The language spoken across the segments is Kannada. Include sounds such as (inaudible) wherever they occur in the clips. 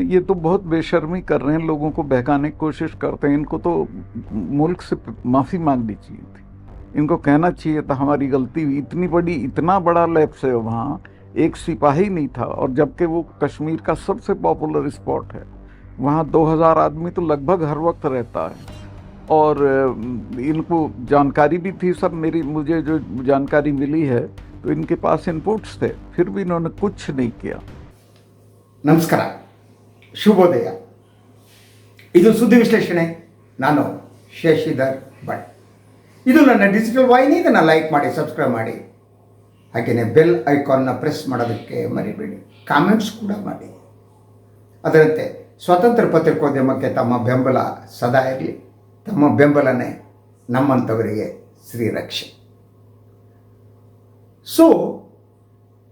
ये तो बहुत बेशर्मी कर रहे हैं, लोगों को बहकाने की कोशिश करते हैं। इनको तो मुल्क से माफ़ी मांगनी चाहिए थी। इनको कहना चाहिए था, हमारी गलती हुई। इतनी बड़ी, इतना बड़ा लैप्स है वहाँ एक सिपाही नहीं था और जबकि वो कश्मीर का सबसे पॉपुलर स्पॉट है। वहाँ 2000 आदमी तो लगभग हर वक्त रहता है। और इनको जानकारी भी थी सब। मेरी, मुझे जो जानकारी मिली है तो इनके पास इनपुट्स थे। फिर भी इन्होंने कुछ नहीं किया। नमस्कार। ಶುಭೋದಯ. ಇದು ಸುದ್ದಿ ವಿಶ್ಲೇಷಣೆ. ನಾನು ಶಶಿಧರ್ ಭಟ್. ಇದು ನನ್ನ ಡಿಜಿಟಲ್ ವಾಹಿನಿ. ಇದನ್ನು ಲೈಕ್ ಮಾಡಿ ಸಬ್ಸ್ಕ್ರೈಬ್ ಮಾಡಿ. ಹಾಗೆಯೇ ಬೆಲ್ ಐಕಾನ್ನ ಪ್ರೆಸ್ ಮಾಡೋದಕ್ಕೆ ಮರಿಬೇಡಿ. ಕಾಮೆಂಟ್ಸ್ ಕೂಡ ಮಾಡಿ. ಅದರಂತೆ ಸ್ವತಂತ್ರ ಪತ್ರಿಕೋದ್ಯಮಕ್ಕೆ ತಮ್ಮ ಬೆಂಬಲ ಸದಾ ಇರಲಿ. ತಮ್ಮ ಬೆಂಬಲನೇ ನಮ್ಮಂಥವರಿಗೆ ಶ್ರೀರಕ್ಷೆ ಸೊ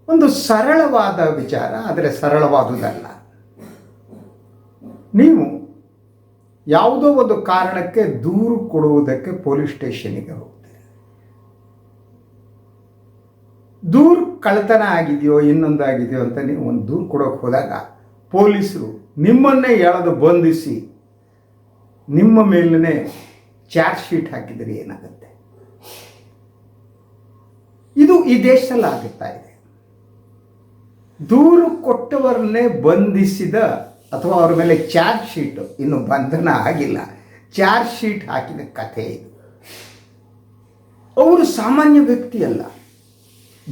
ಒಂದು ಸರಳವಾದ ವಿಚಾರ, ಆದರೆ ಸರಳವಾದುದಲ್ಲ. ನೀವು ಯಾವುದೋ ಒಂದು ಕಾರಣಕ್ಕೆ ದೂರು ಕೊಡುವುದಕ್ಕೆ ಪೊಲೀಸ್ ಸ್ಟೇಷನ್ಗೆ ಹೋಗ್ತೀರಿ. ದೂರು ಕಳ್ಳತನ ಆಗಿದೆಯೋ, ಇನ್ನೊಂದಾಗಿದೆಯೋ ಅಂತ ನೀವು ಒಂದು ದೂರು ಕೊಡೋಕೆ ಹೋದಾಗ ಪೊಲೀಸರು ನಿಮ್ಮನ್ನೇ ಎಳೆದು ಬಂಧಿಸಿ ನಿಮ್ಮ ಮೇಲೇ ಚಾರ್ಜ್ ಶೀಟ್ ಹಾಕಿದರೆ ಏನಾಗುತ್ತೆ? ಇದು ಈ ದೇಶದಲ್ಲಿ ಆಗುತ್ತಾ ಇದೆ. ದೂರು ಕೊಟ್ಟವರನ್ನೇ ಬಂಧಿಸಿದ ಅಥವಾ ಅವ್ರ ಮೇಲೆ ಚಾರ್ಜ್ ಶೀಟ್ ಇನ್ನು ಬಂಧನ ಆಗಿಲ್ಲ. ಚಾರ್ಜ್ ಶೀಟ್ ಹಾಕಿದ ಕಥೆ ಇದು. ಅವರು ಸಾಮಾನ್ಯ ವ್ಯಕ್ತಿಯಲ್ಲ.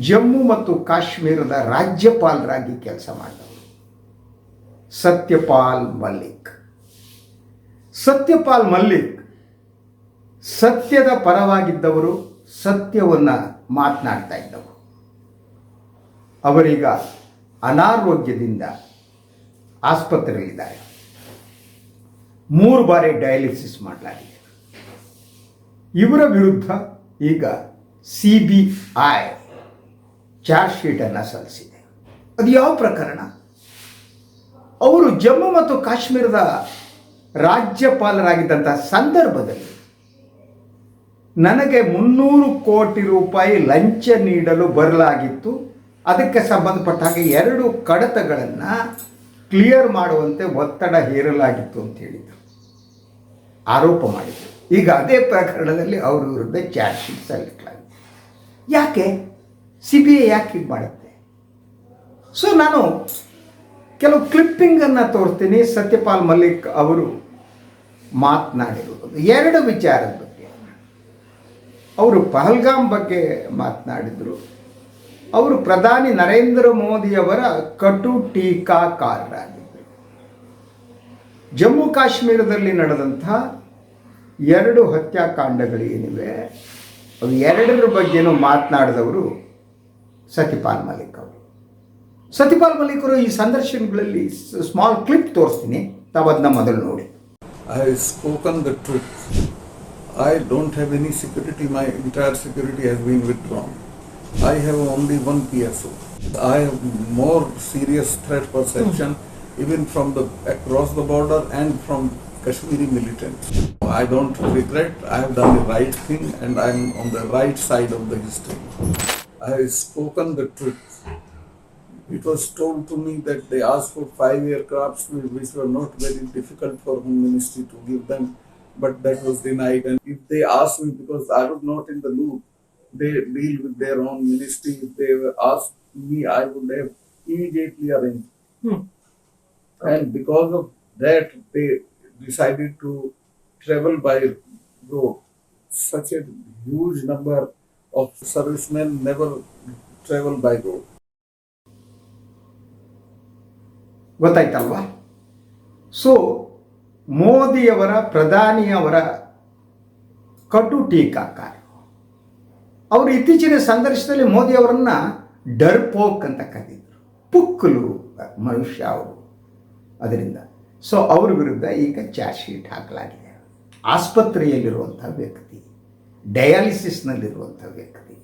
ಜಮ್ಮು ಮತ್ತು ಕಾಶ್ಮೀರದ ರಾಜ್ಯಪಾಲರಾಗಿ ಕೆಲಸ ಮಾಡಿದವರು. ಸತ್ಯಪಾಲ್ ಮಲ್ಲಿಕ್. ಸತ್ಯಪಾಲ್ ಮಲ್ಲಿಕ್ ಸತ್ಯದ ಪರವಾಗಿದ್ದವರು ಸತ್ಯವನ್ನು ಮಾತನಾಡ್ತಾ ಇದ್ದವರು. ಅವರೀಗ ಅನಾರೋಗ್ಯದಿಂದ ಆಸ್ಪತ್ರೆಯಲ್ಲಿದ್ದಾರೆ. ಮೂರು ಬಾರಿ ಡಯಾಲಿಸಿಸ್ ಮಾಡಲಾಗಿದೆ. ಇವರ ವಿರುದ್ಧ ಈಗ ಸಿ ಬಿ ಐ ಚಾರ್ಜ್ ಶೀಟನ್ನು ಸಲ್ಲಿಸಿದೆ. ಅದು ಯಾವ ಪ್ರಕರಣ? ಅವರು ಜಮ್ಮು ಮತ್ತು ಕಾಶ್ಮೀರದ ರಾಜ್ಯಪಾಲರಾಗಿದ್ದಂಥ ಸಂದರ್ಭದಲ್ಲಿ ನನಗೆ ಮುನ್ನೂರು ಕೋಟಿ ರೂಪಾಯಿ ಲಂಚ ನೀಡಲು ಬರಲಾಗಿತ್ತು. ಅದಕ್ಕೆ ಸಂಬಂಧಪಟ್ಟ ಹಾಗೆ ಎರಡು ಕಡತಗಳನ್ನು ಕ್ಲಿಯರ್ ಮಾಡುವಂತೆ ಒತ್ತಡ ಹೇರಲಾಗಿತ್ತು ಅಂತ ಹೇಳಿದರು. ಆರೋಪ ಮಾಡಿದರು. ಈಗ ಅದೇ ಪ್ರಕರಣದಲ್ಲಿ ಅವರ ವಿರುದ್ಧ ಚಾರ್ಜ್ ಶೀಟ್ ಸಲ್ಲಿಸಲಾಗಿದೆ ಯಾಕೆ? ಸಿ ಬಿ ಐ ಯಾಕೆ ಹೀಗೆ ಮಾಡುತ್ತೆ? ಸೊ ನಾನು ಕೆಲವು ಕ್ಲಿಪ್ಪಿಂಗನ್ನು ತೋರಿಸ್ತೀನಿ ಸತ್ಯಪಾಲ್ ಮಲ್ಲಿಕ್ ಅವರು ಮಾತನಾಡಿರುವುದು. ಎರಡು ವಿಚಾರದ ಬಗ್ಗೆ. ಅವರು ಪಹಲ್ಗಾಮ್ ಬಗ್ಗೆ ಮಾತನಾಡಿದರು. ಅವರು ಪ್ರಧಾನಿ ನರೇಂದ್ರ ಮೋದಿಯವರ ಕಟು ಟೀಕಾಕಾರರಾಗಿದ್ದರು ಜಮ್ಮು ಕಾಶ್ಮೀರದಲ್ಲಿ ನಡೆದಂಥ ಎರಡು ಹತ್ಯಾಕಾಂಡಗಳೇನಿವೆ ಅವು ಎರಡರ ಬಗ್ಗೆನೂ ಮಾತನಾಡಿದವರು ಸತ್ಯಪಾಲ್ ಮಲಿಕ್ ಅವರು. ಸತ್ಯಪಾಲ್ ಮಲಿಕ್ ಅವರು ಈ ಸಂದರ್ಶನಗಳಲ್ಲಿ ಸ್ಮಾಲ್ ಕ್ಲಿಪ್ ತೋರಿಸ್ತೀನಿ, ತಾವು ಅದನ್ನ ಮೊದಲು ನೋಡಿ. I spoken the truth I don't have any security my entire security has been with withdrawn. I have only one PSO. I have more serious threat perception even from the across the border and from Kashmiri militants. I don't regret. I have done the right thing and I am on the right side of the history. I have spoken the truth. It was told to me that they asked for five aircrafts which were not very difficult for Home Ministry to give them, but that was denied. And if they asked me, because I was not in the loop, they deal with their own ministry. If they were asked me, I would have immediately arranged. And because of that, they decided to travel by road. Such a huge number of servicemen never travel by road. ಗೊತ್ತಾಯ್ತಲ್ವಾ ಸೊ ಮೋದಿಯವರ ಪ್ರಧಾನಿಯವರ ಕಟು ಟೀಕಾಕಾರ ಅವರು ಇತ್ತೀಚಿನ ಸಂದರ್ಶನದಲ್ಲಿ ಡರ್ ಡರ್ಪೋಕ್ ಅಂತ ಕರೆದಿದ್ರು ಪುಕ್ಕಲು ಮನುಷ್ಯ ಅವರು. ಅದರಿಂದ. ಸೊ ಅವ್ರ ವಿರುದ್ಧ ಈಗ ಚಾರ್ಜ್ ಶೀಟ್ ಹಾಕಲಾಗಿದೆ. ಆಸ್ಪತ್ರೆಯಲ್ಲಿರುವಂಥ ವ್ಯಕ್ತಿ ಡಯಾಲಿಸಿಸ್ನಲ್ಲಿರುವಂಥ ವ್ಯಕ್ತಿ.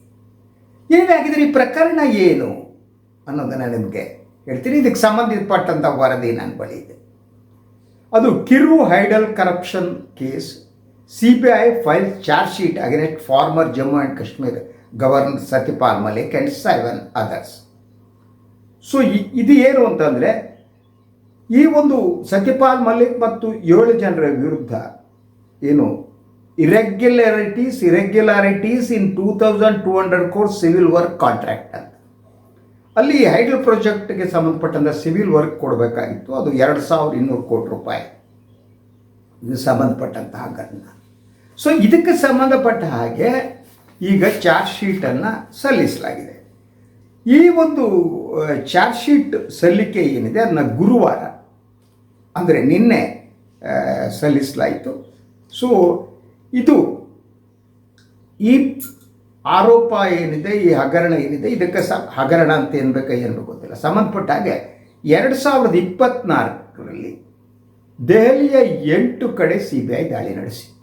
ಏನಾಗಿದ್ರೆ? ಈ ಪ್ರಕರಣ ಏನು? ಅನ್ನೋದನ್ನು ನಿಮಗೆ ಹೇಳ್ತೀನಿ. ಇದಕ್ಕೆ ಸಂಬಂಧಪಟ್ಟಂಥ ವರದಿ ನನ್ನ ಬಳಿ ಇದೆ. ಅದು Kiru hydel corruption case C B I file charge sheet against former Jammu and Kashmir governor Satyapal Malik and seven others so ಇದು ಏನು ಅಂತಂದರೆ, ಈ ಒಂದು ಸತ್ಯಪಾಲ್ ಮಲ್ಲಿಕ್ ಮತ್ತು ಏಳು ಜನರ ವಿರುದ್ಧ ಏನು irregularities irregularities in two thousand two hundred crores civil work contract ಅಂತ. ಅಲ್ಲಿ ಹೈಡಲ್ ಪ್ರಾಜೆಕ್ಟ್ಗೆ ಸಂಬಂಧಪಟ್ಟಂಥ ಸಿವಿಲ್ ವರ್ಕ್ ಕೊಡಬೇಕಾಗಿತ್ತು. ಅದು ಎರಡು ಸಾವಿರದ ಇನ್ನೂರು ಕೋಟಿ ರೂಪಾಯಿ. ಇದು ಸಂಬಂಧಪಟ್ಟಂತಹ ಗಣನ ಸೊ ಇದಕ್ಕೆ ಸಂಬಂಧಪಟ್ಟ ಹಾಗೆ ಈಗ ಚಾರ್ಜ್ ಶೀಟನ್ನು ಸಲ್ಲಿಸಲಾಗಿದೆ. ಈ ಒಂದು ಚಾರ್ಜ್ ಶೀಟ್ ಸಲ್ಲಿಕೆ ಏನಿದೆ ಅದನ್ನ ಗುರುವಾರ, ಅಂದರೆ ನಿನ್ನೆ ಸಲ್ಲಿಸಲಾಯಿತು. ಸೊ ಇದು ಈ ಆರೋಪ ಏನಿದೆ, ಈ ಹಗರಣ ಏನಿದೆ, ಇದಕ್ಕೆ ಸ, ಹಗರಣ ಅಂತ ಏನ್ಬೇಕು ಏನು ಗೊತ್ತಿಲ್ಲ. ಸಂಬಂಧಪಟ್ಟ ಹಾಗೆ ಎರಡು ಸಾವಿರದ ಇಪ್ಪತ್ತ್ನಾಲ್ಕರಲ್ಲಿ ದೆಹಲಿಯ ಎಂಟು ಕಡೆ ಸಿ ಬಿ ಐ ದಾಳಿ ನಡೆಸಿತ್ತು.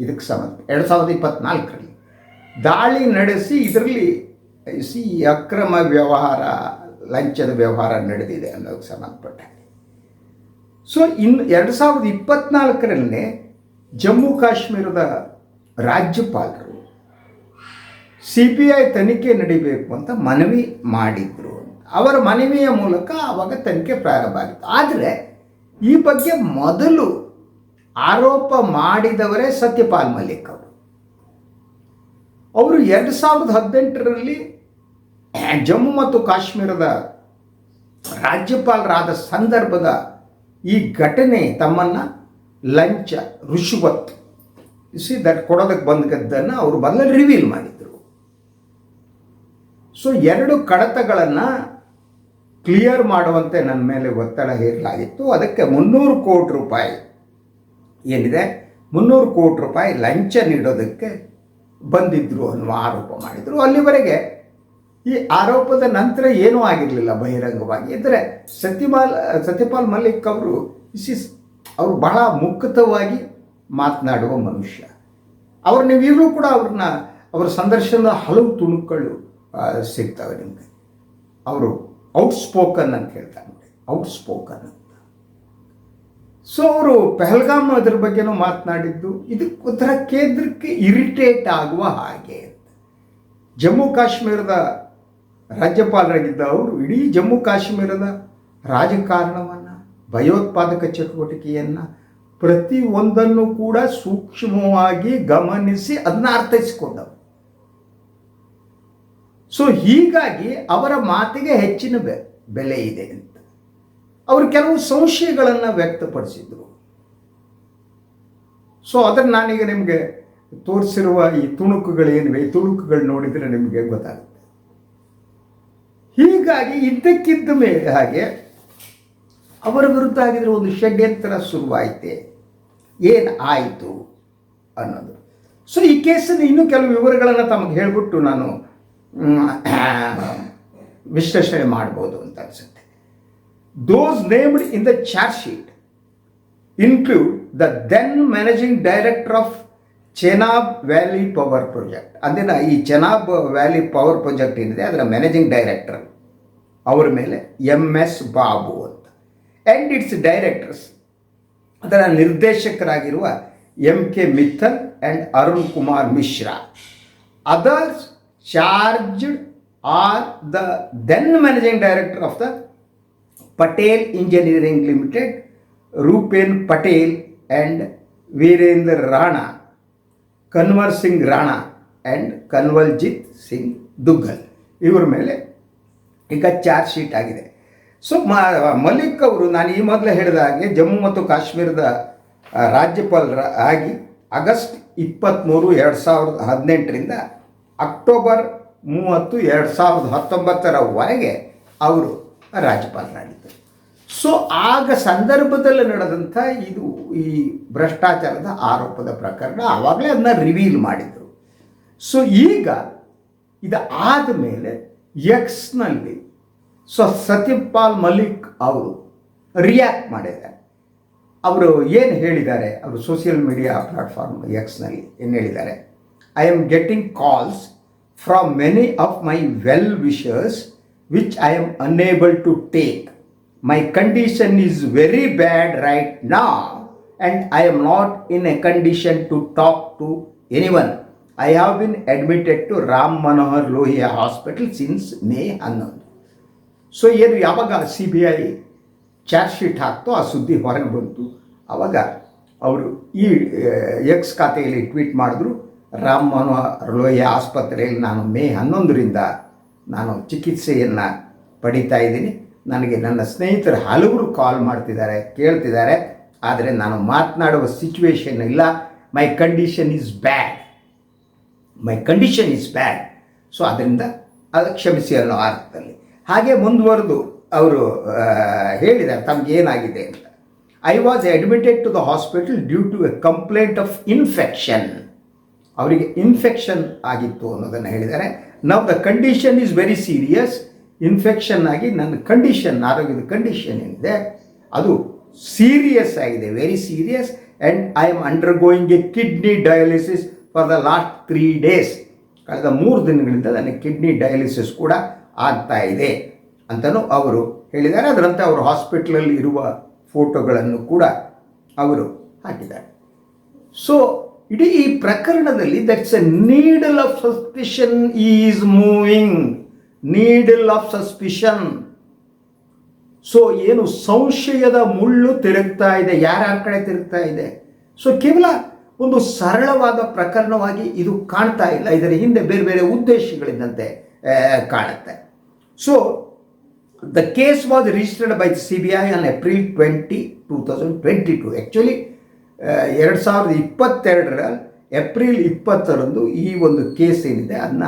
ಇದಕ್ಕೆ ಸಂಬಂಧ. ಎರಡು ಸಾವಿರದ ಇಪ್ಪತ್ನಾಲ್ಕರಲ್ಲಿ ದಾಳಿ ನಡೆಸಿ ಇದರಲ್ಲಿ ಸಿ ಅಕ್ರಮ ವ್ಯವಹಾರ, ಲಂಚದ ವ್ಯವಹಾರ ನಡೆದಿದೆ ಅನ್ನೋದಕ್ಕೆ ಸಂಬಂಧಪಟ್ಟ ಸೊ ಇನ್ನು ಎರಡು ಸಾವಿರದ ಇಪ್ಪತ್ನಾಲ್ಕರಲ್ಲೇ ಜಮ್ಮು ಕಾಶ್ಮೀರದ ರಾಜ್ಯಪಾಲರು ಸಿ ಬಿ ಐ ತನಿಖೆ ನಡಿಬೇಕು ಅಂತ ಮನವಿ ಮಾಡಿದರು ಅವರ ಮನವಿಯ ಮೂಲಕ ಆವಾಗ ತನಿಖೆ ಪ್ರಾರಂಭ ಆಗಿತ್ತು. ಆದರೆ ಈ ಬಗ್ಗೆ ಮೊದಲು ಆರೋಪ ಮಾಡಿದವರೇ ಸತ್ಯಪಾಲ್ ಮಲ್ಲಿಕ್ ಅವರು. ಅವರು ಎರಡು ಸಾವಿರದ ಹದಿನೆಂಟರಲ್ಲಿ ಜಮ್ಮು ಮತ್ತು ಕಾಶ್ಮೀರದ ರಾಜ್ಯಪಾಲರಾದ ಸಂದರ್ಭದ ಈ ಘಟನೆ ತಮ್ಮನ್ನು ಲಂಚ ರುಷುವತ್ ಸಿ ದಟ್ ಕೊಡೋದಕ್ಕೆ ಬಂದದ್ದನ್ನು ಅವರು ಬಂದ ರಿವೀಲ್ ಮಾಡಿದರು. ಸೊ ಎರಡು ಕಡತಗಳನ್ನು ಕ್ಲಿಯರ್ ಮಾಡುವಂತೆ ನನ್ನ ಮೇಲೆ ಒತ್ತಡ ಹೇರಲಾಗಿತ್ತು. ಅದಕ್ಕೆ ಮುನ್ನೂರು ಕೋಟಿ ರೂಪಾಯಿ ಏನಿದೆ? ಮುನ್ನೂರು ಕೋಟಿ ರೂಪಾಯಿ ಲಂಚ ನೀಡೋದಕ್ಕೆ ಬಂದಿದ್ದರು ಅನ್ನುವ ಆರೋಪ ಮಾಡಿದರು ಅಲ್ಲಿವರೆಗೆ. ಈ ಆರೋಪದ ನಂತರ ಏನೂ ಆಗಿರಲಿಲ್ಲ ಬಹಿರಂಗವಾಗಿ. ಅಂದರೆ ಸತ್ಯಪಾಲ್ ಸತ್ಯಪಾಲ್ ಮಲ್ಲಿಕ್ ಅವರು ಇಸ್ ಅವರು ಬಹಳ ಮುಕ್ತವಾಗಿ ಮಾತನಾಡುವ ಮನುಷ್ಯ. ಅವ್ರು ನೀವು ಕೂಡ ಅವ್ರನ್ನ, ಅವರ ಸಂದರ್ಶನದ ಹಲವು ತುಣುಕುಗಳು ಸಿಗ್ತವೆ ನಿಮಗೆ. ಅವರು ಔಟ್ ಸ್ಪೋಕನ್ ಅಂತ ಹೇಳ್ತಾರೆ ನೋಡಿ. ಔಟ್ ಸ್ಪೋಕನ್ ಅಂತ. ಸೊ ಅವರು ಪೆಹಲ್ಗಾಮ್ ಅದ್ರ ಬಗ್ಗೆನೂ ಮಾತನಾಡಿದ್ದು ಇದಕ್ಕೆ ಒಂಥರ ಕೇಂದ್ರಕ್ಕೆ ಇರಿಟೇಟ್ ಆಗುವ ಹಾಗೆ. ಜಮ್ಮು ಕಾಶ್ಮೀರದ ರಾಜ್ಯಪಾಲರಾಗಿದ್ದ ಅವರು ಇಡೀ ಜಮ್ಮು ಕಾಶ್ಮೀರದ ರಾಜಕಾರಣವನ್ನು, ಭಯೋತ್ಪಾದಕ ಚಟುವಟಿಕೆಯನ್ನು ಪ್ರತಿ ಒಂದನ್ನು ಕೂಡ ಸೂಕ್ಷ್ಮವಾಗಿ ಗಮನಿಸಿ ಅದನ್ನ ಅರ್ಥೈಸಿಕೊಂಡವು ಸೊ ಹೀಗಾಗಿ ಅವರ ಮಾತಿಗೆ ಹೆಚ್ಚಿನ ಬೆಲೆ ಇದೆ ಅಂತ. ಅವರು ಕೆಲವು ಸಂಶಯಗಳನ್ನು ವ್ಯಕ್ತಪಡಿಸಿದರು. ಸೊ ಅದನ್ನು ನಾನೀಗ ನಿಮಗೆ ತೋರಿಸಿರುವ ಈ ತುಣುಕುಗಳೇನಿವೆ, ಈ ತುಣುಕುಗಳು ನೋಡಿದರೆ ನಿಮಗೆ ಗೊತ್ತಾಗುತ್ತೆ. ಹೀಗಾಗಿ ಇದ್ದಕ್ಕಿದ್ದ ಮೇಲೆ ಹಾಗೆ ಅವರ ವಿರುದ್ಧ ಆಗಿದ್ರೆ ಒಂದು ಷಡ್ಯಂತರ ಶುರುವಾಯಿತೆ. ಏನು ಆಯಿತು ಅನ್ನೋದು. ಸೊ ಈ ಕೇಸನ್ನು ಇನ್ನೂ ಕೆಲವು ವಿವರಗಳನ್ನು ತಮಗೆ ಹೇಳಿಬಿಟ್ಟು ನಾನು ವಿಶ್ಲೇಷಣೆ ಮಾಡ್ಬೋದು ಅಂತ ಅನಿಸುತ್ತೆ. Those named in the charge sheet include the then managing director of Chenab valley power project ಅಂದಿನ ಈ ಚೆನಾಬ್ ವ್ಯಾಲಿ ಪವರ್ ಪ್ರಾಜೆಕ್ಟ್ ಏನಿದೆ, ಅದರ ಮ್ಯಾನೇಜಿಂಗ್ ಡೈರೆಕ್ಟರ್ ಅವರ ಮೇಲೆ ಎಂ ಎಸ್ ಬಾಬು ಅಂತ. ಆ್ಯಂಡ್ ಇಟ್ಸ್ ಡೈರೆಕ್ಟರ್ಸ್ ಅದರ ನಿರ್ದೇಶಕರಾಗಿರುವ M K Mittal and Arun Kumar Mishra others charged are the then managing director of the Patel engineering limited Rupen Patel and Virendra Rana Kanwar Singh Rana and Kanwaljit Singh Duggal ಇವ್ರ ಮೇಲೆ ಈಗ ಚಾರ್ಜ್ ಶೀಟ್ ಆಗಿದೆ. ಸೊ ಮಲ್ಲಿಕ್ ಅವರು, ನಾನು ಈ ಮೊದಲು ಹೇಳಿದ ಹಾಗೆ ಜಮ್ಮು ಮತ್ತು ಕಾಶ್ಮೀರದ ರಾಜ್ಯಪಾಲರ ಆಗಿ ಆಗಸ್ಟ್ ಇಪ್ಪತ್ತ್ಮೂರು ಎರಡು ಸಾವಿರದ ಹದಿನೆಂಟರಿಂದ ಅಕ್ಟೋಬರ್ ಮೂವತ್ತು ಎರಡು ಸಾವಿರದ ಹತ್ತೊಂಬತ್ತರವರೆಗೆ ಅವರು ರಾಜ್ಯಪಾಲರಾಗಿದ್ದರು ಸೊ ಆಗ ಸಂದರ್ಭದಲ್ಲಿ ನಡೆದಂಥ ಇದು ಈ ಭ್ರಷ್ಟಾಚಾರದ ಆರೋಪದ ಪ್ರಕರಣ ಆವಾಗಲೇ ಅದನ್ನ ರಿವೀಲ್ ಮಾಡಿದರು. ಸೊ ಈಗ ಇದು ಆದಮೇಲೆ ಎಕ್ಸ್ನಲ್ಲಿ ಸೊ, ಸತ್ಯಪಾಲ್ ಮಲಿಕ್ ಅವರು ರಿಯಾಕ್ಟ್ ಮಾಡಿದ್ದಾರೆ. ಅವರು ಏನು ಹೇಳಿದ್ದಾರೆ? ಅವರು ಸೋಷಿಯಲ್ ಮೀಡಿಯಾ ಪ್ಲಾಟ್ಫಾರ್ಮ್ ಎಕ್ಸ್ನಲ್ಲಿ ಏನು ಹೇಳಿದ್ದಾರೆ? I am getting calls from many of my well wishers I am unable to take my condition is very bad right ನಾ and I am not in a condition to talk to any one I have been admitted to Ram Manohar Lohia hospital since May ಹನ್ನೊಂದು ಸೊ ಏನು ಯಾವಾಗ C B I charge sheet ಹಾಕ್ತೋ ಆ ಸುದ್ದಿ ಹೊರಗೆ ಬಂತು. ಆವಾಗ ಅವರು ಈ ಎಕ್ಸ್ ಖಾತೆಯಲ್ಲಿ ಟ್ವೀಟ್ ಮಾಡಿದ್ರು ರಾಮ್ ಮನೋಹರ್ ಲೋಹಿಯಾ ಆಸ್ಪತ್ರೆಯಲ್ಲಿ ನಾನು ಮೇ ಹನ್ನೊಂದರಿಂದ ನಾನು ಚಿಕಿತ್ಸೆಯನ್ನು ಪಡಿತಾ ಇದ್ದೀನಿ. ನನಗೆ ನನ್ನ ಸ್ನೇಹಿತರು ಹಲವರು ಕಾಲ್ ಮಾಡ್ತಿದ್ದಾರೆ, ಕೇಳ್ತಿದ್ದಾರೆ. ಆದರೆ ನಾನು ಮಾತನಾಡುವ ಸಿಚುವೇಶನ್ ಇಲ್ಲ. My condition is bad my condition is bad so ಅದರಿಂದ ಅದು ಕ್ಷಮಿಸಿ ಅನ್ನೋ ಅರ್ಥದಲ್ಲಿ. ಹಾಗೆ ಮುಂದುವರೆದು ಅವರು ಹೇಳಿದ್ದಾರೆ, ತಮ್ಗೆ ಏನಾಗಿದೆ ಅಂತ. I was admitted to the hospital due to a complaint of infection ಅವರಿಗೆ ಇನ್ಫೆಕ್ಷನ್ ಆಗಿತ್ತು ಅನ್ನೋದನ್ನು ಹೇಳಿದ್ದಾರೆ. ನಾವು the condition is very serious infection ಆಗಿ ನನ್ನ ಕಂಡೀಷನ್ ಆರೋಗ್ಯದ ಕಂಡೀಷನ್ ಏನಿದೆ? ಅದು ಸೀರಿಯಸ್ ಆಗಿದೆ very serious and I am undergoing a kidney dialysis for the last three days ಕಳೆದ ಮೂರು ದಿನಗಳಿಂದ ನನಗೆ ಕಿಡ್ನಿ ಡಯಾಲಿಸಿಸ್ ಕೂಡ ಆಗ್ತಾ ಇದೆ ಅಂತಲೂ ಅವರು ಹೇಳಿದ್ದಾರೆ. ಅದರಂತೆ ಅವರು ಹಾಸ್ಪಿಟ್ಲಲ್ಲಿ ಇರುವ ಫೋಟೋಗಳನ್ನು ಕೂಡ ಅವರು ಹಾಕಿದ್ದಾರೆ. ಸೊ ಇಡೀ ಈ ಪ್ರಕರಣದಲ್ಲಿ that's a needle of suspicion is moving needle of suspicion so ಏನು ಸಂಶಯದ ಮುಳ್ಳು ತಿರುಗ್ತಾ ಇದೆ? ಯಾರ ಕಡೆ ತಿರುಗ್ತಾ ಇದೆ? ಸೊ ಕೇವಲ ಒಂದು ಸರಳವಾದ ಪ್ರಕರಣವಾಗಿ ಇದು ಕಾಣ್ತಾ ಇಲ್ಲ. ಇದರ ಹಿಂದೆ ಬೇರೆ ಬೇರೆ ಉದ್ದೇಶಗಳಿದ್ದಂತೆ ಕಾಣುತ್ತೆ. So the case was registered by C B I on April twenty two thousand twenty two actually ಎರಡು ಸಾವಿರದ ಇಪ್ಪತ್ತೆರಡರ ಏಪ್ರಿಲ್ ಇಪ್ಪತ್ತರಂದು ಈ ಒಂದು ಕೇಸ್ ಏನಿದೆ ಅದನ್ನ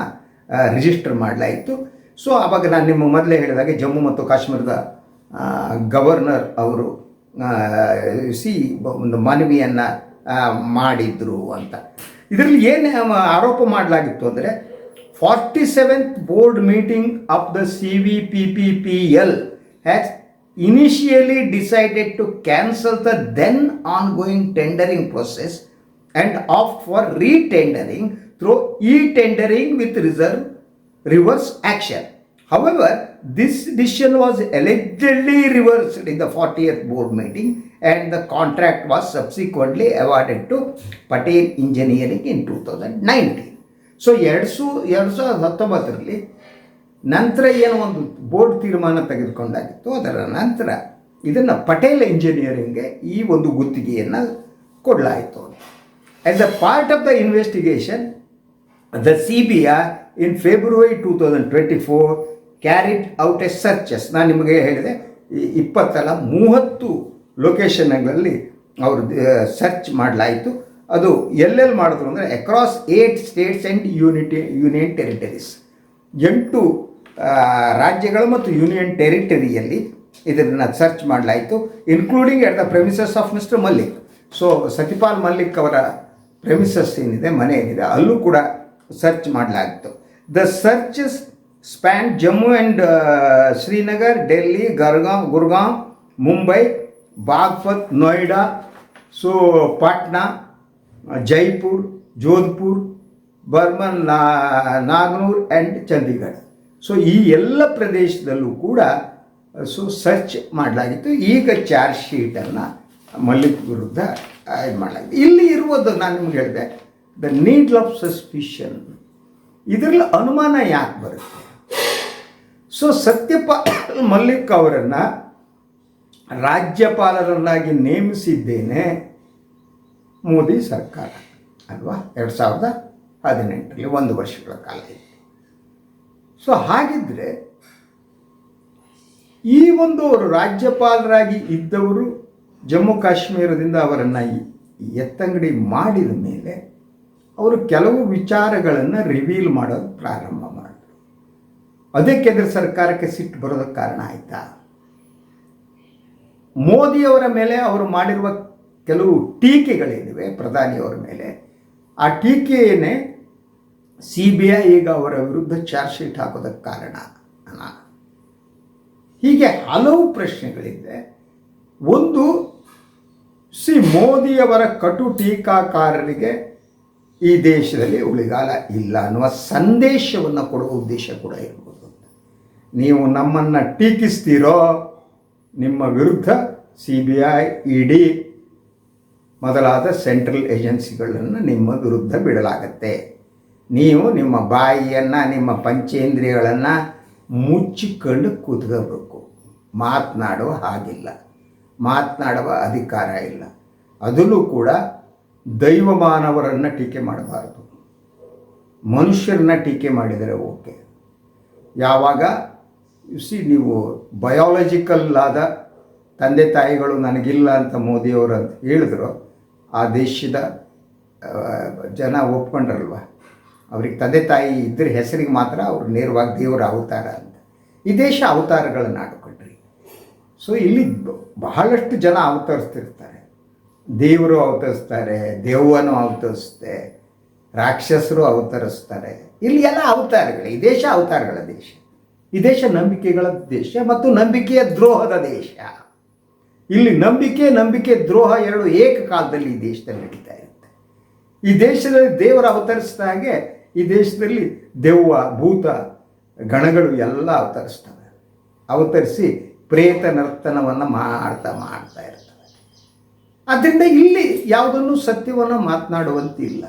ರಿಜಿಸ್ಟರ್ ಮಾಡಲಾಯಿತು. ಸೊ ಆವಾಗ ನಾನು ನಿಮ್ಮ ಮೊದಲೇ ಹೇಳಿದಾಗೆ ಜಮ್ಮು ಮತ್ತು ಕಾಶ್ಮೀರದ ಗವರ್ನರ್ ಅವರು ಸಿ, ಒಂದು ಮನವಿಯನ್ನು ಮಾಡಿದ್ರು ಅಂತ. ಇದರಲ್ಲಿ ಏನು ಆರೋಪ ಮಾಡಲಾಗಿತ್ತು ಅಂದರೆ forty seventh board meeting of the C V P P P L has Initially decided to cancel the then ongoing tendering process and opt for re-tendering through e-tendering with reserve reverse action. However, this decision was allegedly reversed in the 40th board meeting and the contract was subsequently awarded to Patel Engineering in 2019. So ಎರಡು ಸು ಎರಡು ಸಾವಿರದ ಹತ್ತೊಂಬತ್ತರಲ್ಲಿ ನಂತರ ಏನೋ ಒಂದು ಬೋರ್ಡ್ ತೀರ್ಮಾನ ತೆಗೆದುಕೊಂಡಾಗಿತ್ತು. ಅದರ ನಂತರ ಇದನ್ನು ಪಟೇಲ್ ಇಂಜಿನಿಯರಿಂಗ್ಗೆ ಈ ಒಂದು ಗುತ್ತಿಗೆಯನ್ನು ಕೊಡಲಾಯಿತು as a part of the investigation the C B R in February two thousand twenty four carried out a searches ನಾನು ನಿಮಗೆ ಹೇಳಿದೆ ಇಪ್ಪತ್ತಲ್ಲ ಮೂವತ್ತು ಲೊಕೇಶನ್ಗಳಲ್ಲಿ ಅವರು ಸರ್ಚ್ ಮಾಡಲಾಯಿತು. ಅದು ಎಲ್ಲೆಲ್ಲಿ ಮಾಡಿದ್ರು ಅಂದರೆ across eight states and unity union territories ಎಂಟು ರಾಜ್ಯಗಳು ಮತ್ತು ಯೂನಿಯನ್ ಟೆರಿಟರಿಯಲ್ಲಿ ಇದನ್ನು ಸರ್ಚ್ ಮಾಡಲಾಯಿತು including at the premises of mister Malik so Satyapal Malik ಅವರ ಪ್ರೆಮಿಸಸ್ ಏನಿದೆ, ಮನೆ ಏನಿದೆ, ಅಲ್ಲೂ ಕೂಡ ಸರ್ಚ್ ಮಾಡಲಾಗಿತ್ತು the searches span Jammu and Srinagar Delhi Gurgaon Gurgaon Mumbai Baghpat Noida so Patna Jaipur Jodhpur Burman ನಾಗ್ನೂರ್ ಆ್ಯಂಡ್ ಚಂಡೀಗಢ ಸೊ ಈ ಎಲ್ಲ ಪ್ರದೇಶದಲ್ಲೂ ಕೂಡ ಸೊ ಸರ್ಚ್ ಮಾಡಲಾಗಿತ್ತು. ಈಗ ಚಾರ್ಜ್ ಶೀಟನ್ನು ಮಲ್ಲಿಕ್ ವಿರುದ್ಧ ಇದು ಮಾಡಲಾಗಿದೆ. ಇಲ್ಲಿ ಇರುವುದು ನಾನು ನಿಮ್ಗೆ ಹೇಳಿದೆ ದ ನೀಡ್ ಆಫ್ ಸಸ್ಪಿಷನ್ ಇದರಲ್ಲಿ ಅನುಮಾನ ಯಾಕೆ ಬರುತ್ತೆ? ಸೊ ಸತ್ಯಪಾಲ್ ಮಲ್ಲಿಕ್ ಅವರನ್ನು ರಾಜ್ಯಪಾಲರನ್ನಾಗಿ ನೇಮಿಸಿದ್ದೇನೆ ಮೋದಿ ಸರ್ಕಾರ, ಅಲ್ವಾ? ಎರಡು ಸಾವಿರದ ಹದಿನೆಂಟರಲ್ಲಿ, ಒಂದು ವರ್ಷಗಳ ಕಾಲ ಸೊ ಹಾಗಿದ್ದರೆ ಈ ಒಂದು ಅವರು ರಾಜ್ಯಪಾಲರಾಗಿ ಇದ್ದವರು ಜಮ್ಮು ಕಾಶ್ಮೀರದಿಂದ ಅವರನ್ನು ಎತ್ತಂಗಡಿ ಮಾಡಿದ ಮೇಲೆ ಅವರು ಕೆಲವು ವಿಚಾರಗಳನ್ನು ರಿವೀಲ್ ಮಾಡೋದು ಪ್ರಾರಂಭ ಮಾಡಿದ್ರು. ಅದಕ್ಕೆ ಕೇಂದ್ರ ಸರ್ಕಾರಕ್ಕೆ ಸಿಟ್ಟು ಬರೋದಕ್ಕೆ ಕಾರಣ ಆಯಿತಾ? ಮೋದಿಯವರ ಮೇಲೆ ಅವರು ಮಾಡಿರುವ ಕೆಲವು ಟೀಕೆಗಳೇನಿವೆ ಪ್ರಧಾನಿಯವರ ಮೇಲೆ. ಆ ಟೀಕೆಯನ್ನೇ ಸಿ ಬಿ ಐ ಈಗ ಅವರ ವಿರುದ್ಧ ಚಾರ್ಜ್ ಶೀಟ್ ಹಾಕೋದಕ್ಕೆ ಕಾರಣ ಹೀಗೆ ಹಲವು ಪ್ರಶ್ನೆಗಳಿದೆ. ಒಂದು ಸಿ ಮೋದಿಯವರ ಕಟು ಟೀಕಾಕಾರರಿಗೆ ಈ ದೇಶದಲ್ಲಿ ಉಳಿಗಾಲ ಇಲ್ಲ ಅನ್ನುವ ಸಂದೇಶವನ್ನು ಕೊಡುವ ಉದ್ದೇಶ ಕೂಡ ಇರ್ಬೋದು ನೀವು ನಮ್ಮನ್ನು ಟೀಕಿಸ್ತೀರೋ, ನಿಮ್ಮ ವಿರುದ್ಧ C B I, E D ಮೊದಲಾದ ಸೆಂಟ್ರಲ್ ಏಜೆನ್ಸಿಗಳನ್ನು ನಿಮ್ಮ ವಿರುದ್ಧ ಬಿಡಲಾಗತ್ತೆ. ನೀವು ನಿಮ್ಮ ಬಾಯಿಯನ್ನು, ನಿಮ್ಮ ಪಂಚೇಂದ್ರಿಯಗಳನ್ನು ಮುಚ್ಚಿಕೊಂಡು ಕೂತ್ಕೋಬೇಕು. ಮಾತನಾಡುವ ಹಾಗಿಲ್ಲ. ಮಾತನಾಡುವ ಅಧಿಕಾರ ಇಲ್ಲ. ಅದರಲ್ಲೂ ಕೂಡ ದೈವಮಾನವರನ್ನು ಟೀಕೆ ಮಾಡಬಾರದು. ಮನುಷ್ಯರನ್ನ ಟೀಕೆ ಮಾಡಿದರೆ ಓಕೆ. ಯಾವಾಗ? ಸಿ ನೀವು ಬಯಾಲಜಿಕಲ್ ಆದ ತಂದೆ ತಾಯಿಗಳು ನನಗಿಲ್ಲ ಅಂತ ಮೋದಿಯವರು ಅಂತ ಹೇಳಿದ್ರು, ಆ ದೇಶದ ಜನ ಒಪ್ಕೊಂಡ್ರಲ್ವ? ಅವ್ರಿಗೆ ತಂದೆ ತಾಯಿ ಇದ್ರ ಹೆಸರಿಗೆ ಮಾತ್ರ ಅವರು ನೇರವಾಗಿ ದೇವರ ಅವತಾರ ಅಂತ. ಈ ದೇಶ ಅವತಾರಗಳನ್ನು ಕಣ್ರಿ. ಸೊ ಇಲ್ಲಿ ಬಹಳಷ್ಟು ಜನ ಅವತರಿಸ್ತಿರ್ತಾರೆ. ದೇವರು ಅವತರಿಸ್ತಾರೆ, ದೇವನು ಅವತರಿಸುತ್ತೆ ರಾಕ್ಷಸರು ಅವತರಿಸ್ತಾರೆ. ಇಲ್ಲಿ ಎಲ್ಲ ಅವತಾರಗಳು, ಈ ದೇಶ ಅವತಾರಗಳ ದೇಶ. ಈ ದೇಶ ನಂಬಿಕೆಗಳ ದೇಶ ಮತ್ತು ನಂಬಿಕೆಯ ದ್ರೋಹದ ದೇಶ. ಇಲ್ಲಿ ನಂಬಿಕೆ ನಂಬಿಕೆ, ದ್ರೋಹ ಎರಡು ಏಕಕಾಲದಲ್ಲಿ ಈ ದೇಶದಲ್ಲಿ ನಡೀತಾ ಇರುತ್ತೆ. ಈ ದೇಶದಲ್ಲಿ ದೇವರು ಅವತರಿಸಿದ ಹಾಗೆ ಈ ದೇಶದಲ್ಲಿ ದೆವ್ವ, ಭೂತ, ಗಣಗಳು ಎಲ್ಲ ಅವತರಿಸ್ತವೆ. ಅವತರಿಸಿ ಪ್ರೇತ ನರ್ತನವನ್ನು ಮಾಡ್ತಾ ಮಾಡ್ತಾ ಇರ್ತವೆ. ಆದ್ದರಿಂದ ಇಲ್ಲಿ ಯಾವುದನ್ನು ಸತ್ಯವನ್ನು ಮಾತನಾಡುವಂತಿಲ್ಲ.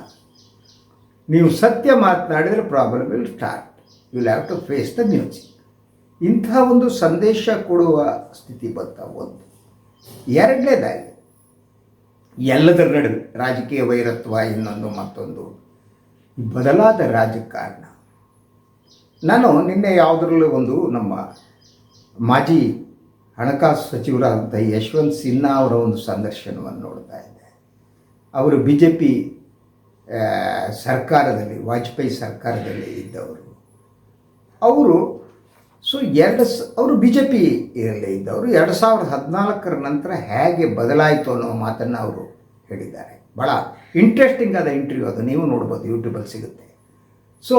ನೀವು ಸತ್ಯ ಮಾತನಾಡಿದರೆ problem will start will have to face the music ಇಂಥ ಒಂದು ಸಂದೇಶ ಕೊಡುವ ಸ್ಥಿತಿ ಬಂತ ಒಂದು. ಎರಡನೇದಾಗಿ, ಎಲ್ಲದರ ನಡುವೆ ರಾಜಕೀಯ ವೈರತ್ವ ಇನ್ನೊಂದು ಮತ್ತೊಂದು. ಬದಲಾದ ರಾಜಕಾರಣ. ನಾನು ನಿನ್ನೆ ಯಾವುದರಲ್ಲೂ ಒಂದು ನಮ್ಮ ಮಾಜಿ ಹಣಕಾಸು ಸಚಿವರಾದಂಥ ಯಶವಂತ್ ಸಿನ್ಹಾ ಅವರ ಒಂದು ಸಂದರ್ಶನವನ್ನು ನೋಡ್ತಾ ಇದ್ದೆ. ಅವರು ಬಿ ಜೆ ಪಿ ಸರ್ಕಾರದಲ್ಲಿ, ವಾಜಪೇಯಿ ಸರ್ಕಾರದಲ್ಲಿ ಇದ್ದವರು. ಅವರು, ಸೊ ಎರಡು ಸ, ಅವರು ಬಿ ಜೆ ಪಿಯಲ್ಲಿ ಇದ್ದವರು. ಎರಡು ಸಾವಿರದ ಹದಿನಾಲ್ಕರ ನಂತರ ಹೇಗೆ ಬದಲಾಯಿತು ಅನ್ನೋ ಮಾತನ್ನು ಅವರು ಹೇಳಿದ್ದಾರೆ. ಭಾಳ ಇಂಟ್ರೆಸ್ಟಿಂಗ್ ಆದ ಇಂಟರ್ವ್ಯೂ ಅದು. ನೀವು ನೋಡ್ಬೋದು ಯೂಟ್ಯೂಬಲ್ಲಿ ಸಿಗುತ್ತೆ. ಸೊ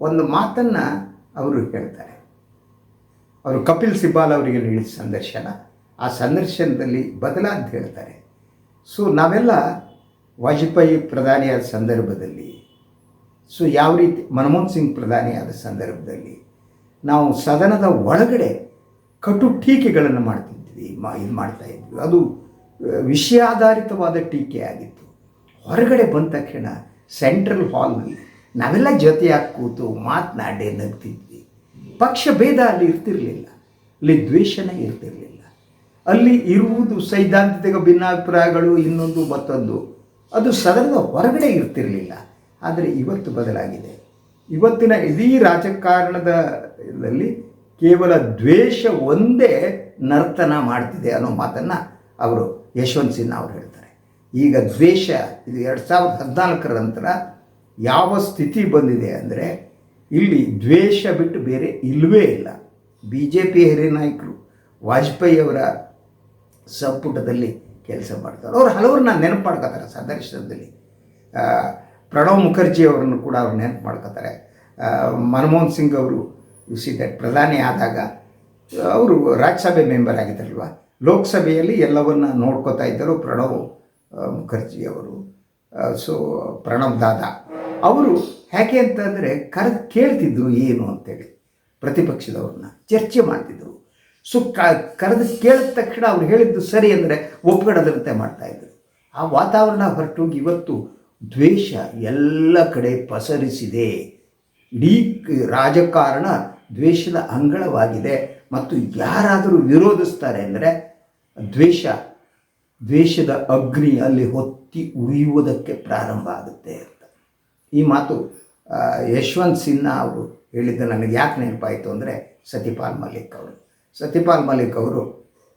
ಒಂದು ಮಾತನ್ನು ಅವರು ಹೇಳ್ತಾರೆ. ಅವರು ಕಪಿಲ್ ಸಿಬ್ಬಾಲ್ ಅವರಿಗೆ ನೀಡಿದ ಸಂದರ್ಶನ. ಆ ಸಂದರ್ಶನದಲ್ಲಿ ಬದಲಾದ ಹೇಳ್ತಾರೆ. ಸೊ ನಾವೆಲ್ಲ ವಾಜಪೇಯಿ ಪ್ರಧಾನಿಯಾದ ಸಂದರ್ಭದಲ್ಲಿ ಸೊ ಯಾವ ರೀತಿ ಮನಮೋಹನ್ ಸಿಂಗ್ ಪ್ರಧಾನಿಯಾದ ಸಂದರ್ಭದಲ್ಲಿ ನಾವು ಸದನದ ಒಳಗಡೆ ಕಟು ಟೀಕೆಗಳನ್ನು ಮಾಡ್ತಿದ್ವಿ, ಮಾ ಇದು ಮಾಡ್ತಾ ಇದ್ವಿ. ಅದು ವಿಷಯಾಧಾರಿತವಾದ ಟೀಕೆ ಆಗಿತ್ತು ಹೊರಗಡೆ ಬಂದ ತಕ್ಷಣ ಸೆಂಟ್ರಲ್ ಹಾಲ್ನಲ್ಲಿ ನಾವೆಲ್ಲ ಜೊತೆಯಾಗಿ ಕೂತು ಮಾತನಾಡಿ ನಗ್ತಿದ್ವಿ. ಪಕ್ಷ ಭೇದ ಅಲ್ಲಿ ಇರ್ತಿರಲಿಲ್ಲ. ಅಲ್ಲಿ ದ್ವೇಷನೇ ಇರ್ತಿರಲಿಲ್ಲ. ಅಲ್ಲಿ ಇರುವುದು ಸೈದ್ಧಾಂತಿಕ ಭಿನ್ನಾಭಿಪ್ರಾಯಗಳು, ಇನ್ನೊಂದು ಮತ್ತೊಂದು. ಅದು ಸದನದ ಹೊರಗಡೆ ಇರ್ತಿರಲಿಲ್ಲ. ಆದರೆ ಇವತ್ತು ಬದಲಾಗಿದೆ. ಇವತ್ತಿನ ಇಡೀ ರಾಜಕಾರಣದ ಇದರಲ್ಲಿ ಕೇವಲ ದ್ವೇಷ ಒಂದೇ ನರ್ತನ ಮಾಡ್ತಿದೆ ಅನ್ನೋ ಮಾತನ್ನು ಅವರು ಯಶವಂತ್ ಸಿನ್ಹಾ ಅವರು ಹೇಳ್ತಾರೆ. ಈಗ ದ್ವೇಷ ಇದು ಎರಡು ಸಾವಿರದ ಹದಿನಾಲ್ಕರ ನಂತರ ಯಾವ ಸ್ಥಿತಿ ಬಂದಿದೆ ಅಂದರೆ ಇಲ್ಲಿ ದ್ವೇಷ ಬಿಟ್ಟು ಬೇರೆ ಇಲ್ಲವೇ ಇಲ್ಲ. ಬಿ ಜೆ ಪಿ ಹಿರಿಯ ನಾಯಕರು ವಾಜಪೇಯಿಯವರ ಸಂಪುಟದಲ್ಲಿ ಕೆಲಸ ಮಾಡ್ತಾರೆ. ಅವ್ರು ಹಲವ್ರನ್ನ ನೆನಪು ಮಾಡ್ಕೋತಾರೆ ಸಂದರ್ಶನದಲ್ಲಿ ಪ್ರಣವ್ ಮುಖರ್ಜಿ ಅವರನ್ನು ಕೂಡ ಅವ್ರು ನೆನಪು ಮಾಡ್ಕೋತಾರೆ. ಮನಮೋಹನ್ ಸಿಂಗ್ ಅವರು ಸಿ ದಟ್ ಪ್ರಧಾನಿ ಆದಾಗ ಅವರು ರಾಜ್ಯಸಭೆ ಮೆಂಬರ್ ಆಗಿದ್ದಾರಲ್ವ ಲೋಕಸಭೆಯಲ್ಲಿ ಎಲ್ಲವನ್ನ ನೋಡ್ಕೋತಾ ಇದ್ದರು ಪ್ರಣವ್ ಮುಖರ್ಜಿ ಅವರು. ಸೊ ಪ್ರಣವ್ ದಾದಾ. ಅವರು ಯಾಕೆ ಅಂತಂದರೆ ಕರೆದು ಕೇಳ್ತಿದ್ರು ಏನು ಅಂತೇಳಿ. ಪ್ರತಿಪಕ್ಷದವ್ರನ್ನ ಚರ್ಚೆ ಮಾಡ್ತಿದ್ರು. ಸೊ ಕ, ಕರೆದು ಕೇಳಿದ ತಕ್ಷಣ ಅವ್ರು ಹೇಳಿದ್ದು ಸರಿ ಅಂದರೆ ಒಪ್ಕೊಳ್ಳೋದಂತೆ ಮಾಡ್ತಾಯಿದ್ರು ಆ ವಾತಾವರಣ ಹೊರಟೋಗಿ ಇವತ್ತು ದ್ವೇಷ ಎಲ್ಲ ಕಡೆ ಪಸರಿಸಿದೆ. ಇಡೀ ರಾಜಕಾರಣ ದ್ವೇಷದ ಅಂಗಳವಾಗಿದೆ. ಮತ್ತು ಯಾರಾದರೂ ವಿರೋಧಿಸ್ತಾರೆ ಅಂದರೆ ದ್ವೇಷ, ದ್ವೇಷದ ಅಗ್ನಿ ಅಲ್ಲಿ ಹೊತ್ತಿ ಉರಿಯುವುದಕ್ಕೆ ಪ್ರಾರಂಭ ಆಗುತ್ತೆ ಅಂತ. ಈ ಮಾತು ಯಶವಂತ್ ಸಿನ್ಹಾ ಅವರು ಹೇಳಿದ್ದು ನನಗೆ ಯಾಕೆ ನೆನಪಾಯಿತು ಅಂದರೆ ಸತಿಪಾಲ್ ಮಲ್ಲಿಕ್ ಅವರು. ಸತಿಪಾಲ್ ಮಲ್ಲಿಕ್ ಅವರು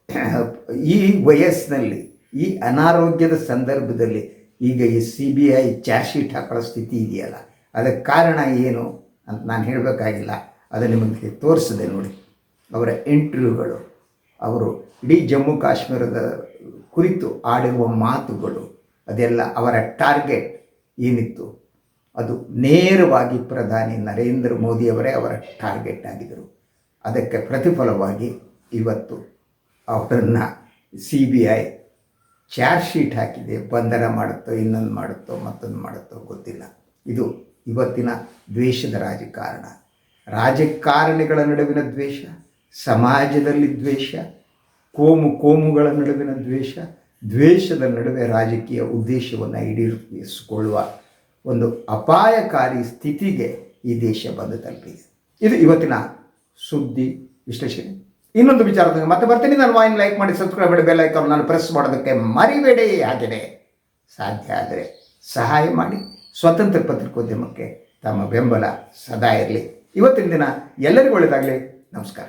(clears throat) ಈ ವಯಸ್ಸಿನಲ್ಲಿ, ಈ ಅನಾರೋಗ್ಯದ ಸಂದರ್ಭದಲ್ಲಿ ಈಗ ಈ C B I charge sheet ಹಾಕೊಳ್ಳೋ ಸ್ಥಿತಿ ಇದೆಯಲ್ಲ, ಅದಕ್ಕೆ ಕಾರಣ ಏನು ಅಂತ ನಾನು ಹೇಳಬೇಕಾಗಿಲ್ಲ. ಅದು ನಿಮಗೆ ತೋರಿಸಿದೆ ನೋಡಿ. ಅವರ ಇಂಟರ್ವ್ಯೂಗಳು ಅವರು ಇಡೀ ಜಮ್ಮು ಕಾಶ್ಮೀರದ ಕುರಿತು ಆಡಿರುವ ಮಾತುಗಳು ಅದೆಲ್ಲ ಅವರ ಟಾರ್ಗೆಟ್ ಏನಿತ್ತು? ಅದು ನೇರವಾಗಿ ಪ್ರಧಾನಿ ನರೇಂದ್ರ ಮೋದಿಯವರೇ ಅವರ ಟಾರ್ಗೆಟ್ ಆಗಿದ್ದರು. ಅದಕ್ಕೆ ಪ್ರತಿಫಲವಾಗಿ ಇವತ್ತು ಅವರನ್ನು C B I charge sheet ಹಾಕಿದೆ. ಬಂಧನ ಮಾಡುತ್ತೋ, ಇನ್ನೊಂದು ಮಾಡುತ್ತೋ, ಮತ್ತೊಂದು ಮಾಡುತ್ತೋ ಗೊತ್ತಿಲ್ಲ. ಇದು ಇವತ್ತಿನ ದ್ವೇಷದ ರಾಜಕಾರಣ. ರಾಜಕಾರಣಿಗಳ ನಡುವಿನ ದ್ವೇಷ, ಸಮಾಜದಲ್ಲಿ ದ್ವೇಷ ಕೋಮು ಕೋಮುಗಳ ನಡುವಿನ ದ್ವೇಷ, ದ್ವೇಷದ ನಡುವೆ ರಾಜಕೀಯ ಉದ್ದೇಶವನ್ನು ಈಡೇರಿಸಿಕೊಳ್ಳುವ ಒಂದು ಅಪಾಯಕಾರಿ ಸ್ಥಿತಿಗೆ ಈ ದೇಶ ಬಂದು ತಲುಪಿದೆ. ಇದು ಇವತ್ತಿನ ಸುದ್ದಿ ವಿಶ್ಲೇಷಣೆ. ಇನ್ನೊಂದು ವಿಚಾರದಾಗ ಮತ್ತೆ ಬರ್ತೀನಿ. ನಾನು ವಾಯಿನ್ ಲೈಕ್ ಮಾಡಿ ಸಬ್ಸ್ಕ್ರೈಬ್ ಮಾಡಿ ಬೆಲ್ ಐಕಾನ್ ನಾನು ಪ್ರೆಸ್ ಮಾಡೋದಕ್ಕೆ ಮರಿಬೇಡಿ. ಆದರೆ ಸಾಧ್ಯ ಆದರೆ ಸಹಾಯ ಮಾಡಿ. ಸ್ವತಂತ್ರ ಪತ್ರಿಕೋದ್ಯಮಕ್ಕೆ ತಮ್ಮ ಬೆಂಬಲ ಸದಾ ಇರಲಿ. ಇವತ್ತಿನ ದಿನ ಎಲ್ಲರಿಗೂ ಒಳ್ಳೆಯದಾಗಲಿ ನಮಸ್ಕಾರ.